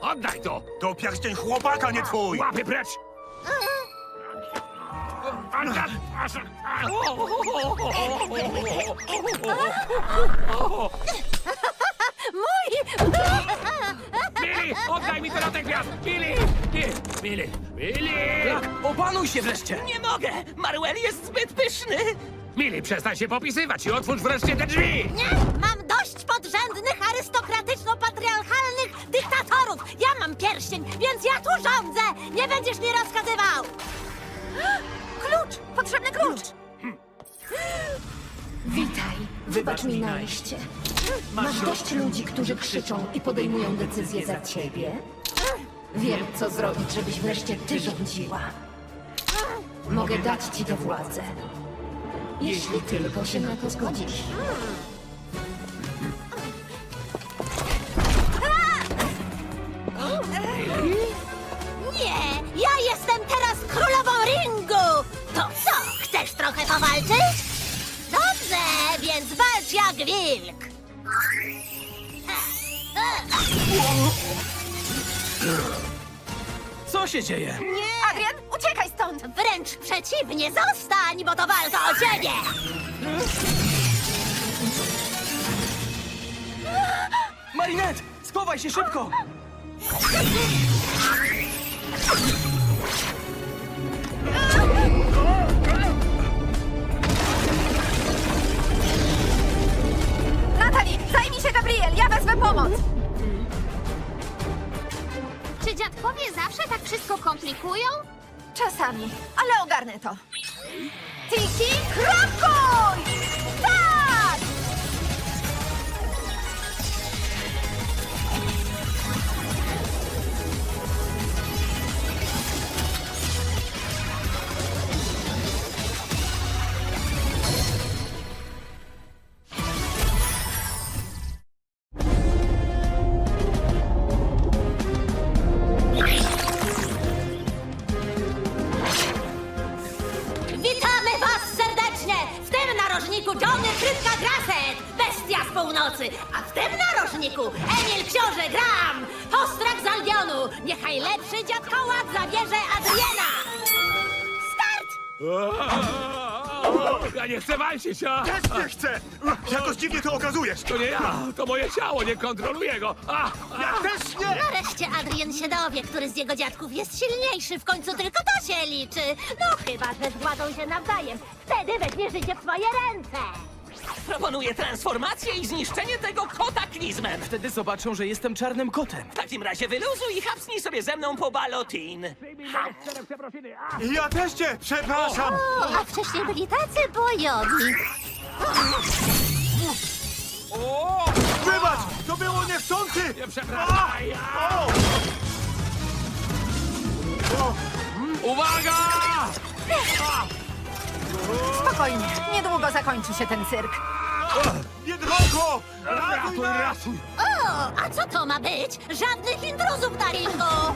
Oddaj to! To pierścień chłopaka, nie twój! Łapy precz! Mój! Billy, oddaj mi to natychmiast! Billy! Billy! Billy! Billy! Opanuj się wreszcie! Nie mogę! Maruel jest zbyt pyszny! Billy, przestań się popisywać i otwórz wreszcie te drzwi! Nie! Mam dość więc ja tu rządzę! Nie będziesz mi rozkazywał! Klucz! Potrzebny klucz! Witaj, wybacz mi najście. Masz dość ludzi, którzy krzyczą i podejmują decyzje za ciebie? Wiem, co zrobić, żebyś wreszcie ty rządziła. Mogę dać ci tę władzę. Jeśli tylko się na to zgodzisz. Jestem teraz królową ringu! To co, chcesz trochę powalczyć? Dobrze, więc walcz jak wilk! Co się dzieje? Nie! Adrian, uciekaj stąd! Wręcz przeciwnie, zostań, bo to walka o ciebie! Marinette! Schowaj się szybko! Pomoc! Czy dziadkowie zawsze tak wszystko komplikują? Czasami, ale ogarnę to. Tiki, krokuj! Narożniku Johnny Krytka Grasset, bestia z północy, a w tym narożniku Emil Książę Gram, postrach z Albionu. Niechaj lepszy dziadkołak zabierze Adriana! Start! Ja nie chcę walczyć, a! Też nie chcę! Jakoś dziwnie to okazujesz! To nie ja, to moje ciało, nie kontroluję go! A, a. Ja też nie! Nareszcie Adrian się dowie, który z jego dziadków jest silniejszy. W końcu tylko to się liczy. No chyba, że zgładzą się nawzajem. Wtedy weźmie życie w swoje ręce. Proponuję transformację i zniszczenie tego kotaklizmem! Wtedy zobaczą, że jestem czarnym kotem. W takim razie wyluzuj i hapsnij sobie ze mną po balotin! Ja też cię przepraszam! O, a wcześniej byli tacy bojowi. Wybacz! To było niechcący! O! O! Uwaga! Spokojnie, niedługo zakończy się ten cyrk. Biedronko! Ratuj Ratuj! O, a co to ma być? Żadnych intruzów na ringu!